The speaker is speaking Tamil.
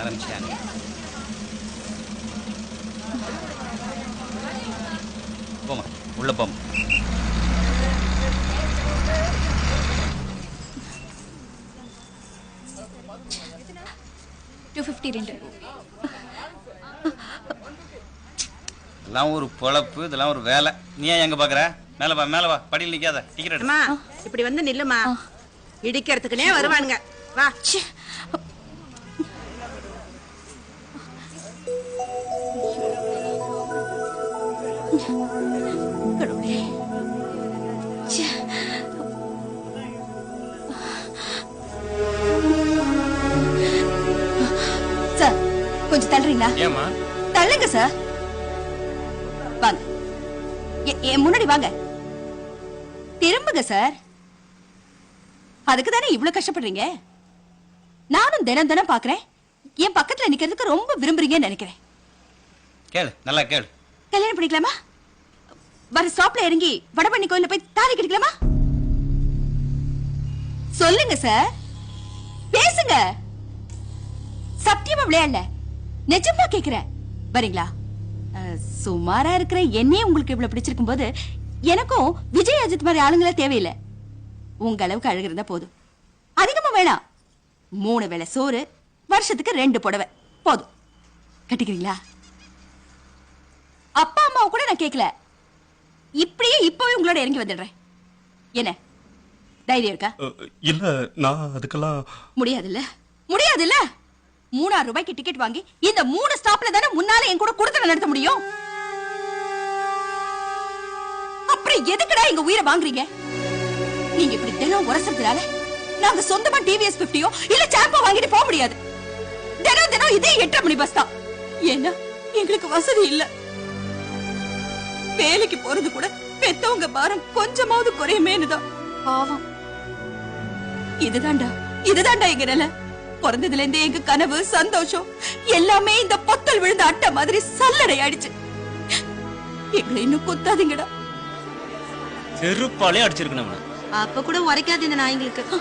ஆரம்பிச்சாங்க போமா உள்ள போமா டூ ஃபிஃப்டி ரெண்டு இதெல்லாம் ஒரு பொழப்பு இதெல்லாம் ஒரு வேலை. நீ ஏன் எங்க பாக்குற? மேல வா மேல வா. படியில் நிக்காத. டிக்கெட் இப்படி வந்து நில்லுமா இடிக்கிறதுக்குனே வருவானுங்க. வா. கடவுளே. சார் கொஞ்சம் தள்ளுறீங்களா? ஏமா தள்ளுங்க சார். வாங்க. என் முன்னாடி வாங்க. திரும்புங்க சார். அதுக்கு தானே இவ்வளவு கஷ்டப்படுறீங்க? நானும் தினம் தினம் பாக்குறேன். என் பக்கத்துல நிக்கிறதுக்கு ரொம்ப விரும்புறீங்கன்னு நினைக்கிறேன். கேளு நல்லா கேளு. கல்யாணம் பண்ணிக்கலாமா? வர ஸ்டாப்ல இறங்கி வடபண்ணி கோயில போய் தாலி கிடைக்கலாமா சொல்லுங்க சார் பேசுங்க. சத்தியமா விளையாடல. நிஜமா கேக்குறேன். வரீங்களா? சுமாரா இருக்கிற என்னையே உங்களுக்கு இவ்வளவு பிடிச்சிருக்கும் போது எனக்கும் விஜய் அஜித் மாதிரி ஆளுங்களே தேவையில்லை. உங்க அளவுக்கு அழகு இருந்தா போதும். அதிகமா வேணாம். மூணு வேளை சோறு வருஷத்துக்கு ரெண்டு புடவை. போதும். கட்டிக்கிறீங்களா? அப்பா அம்மாவை கூட நான் கேட்கல இப்படியே இப்பவே உங்களோட இறங்கி வந்துடுறேன். என்ன? தைரியம் இருக்கா? இல்ல நான் அதுக்கெல்லாம் முடியாதுல்ல? முடியாதுல்ல? மூணாயிரம் ரூபாய்க்கு டிக்கெட் வாங்கி இந்த மூணு ஸ்டாப்ல தானே முன்னால என் கூட கொடுத்து நடத்த முடியும்? அப்புறம் எதுக்குடா எங்க உயிரை வாங்குறீங்க? நீங்க இப்படி தினம் உரசறதுனால நாங்க சொந்தமா டிவிஎஸ் பிப்டியோ இல்ல சாம்போ வாங்கிட்டு போக முடியாது. தினம் தினம் இதே எட்டரை மணி பஸ் தான். ஏன்னா எங்களுக்கு வசதி இல்ல. வேலைக்கு போறது கூட பெத்தவங்க பாரம் கொஞ்சமாவது குறையுமேனு தான் பாவம். இதுதான்டா இதுதான்டா எங்க நிலை. பிறந்ததுல இருந்தே எங்க கனவு சந்தோஷம் எல்லாமே இந்த பொத்தல் விழுந்த அட்டை மாதிரி சல்லடை ஆயிடுச்சு. எங்களை இன்னும் குத்தாதீங்கடா. செருப்பாலே அடிச்சிருக்கணும் அப்ப கூட உரைக்காது இந்த நாய்ங்களுக்கு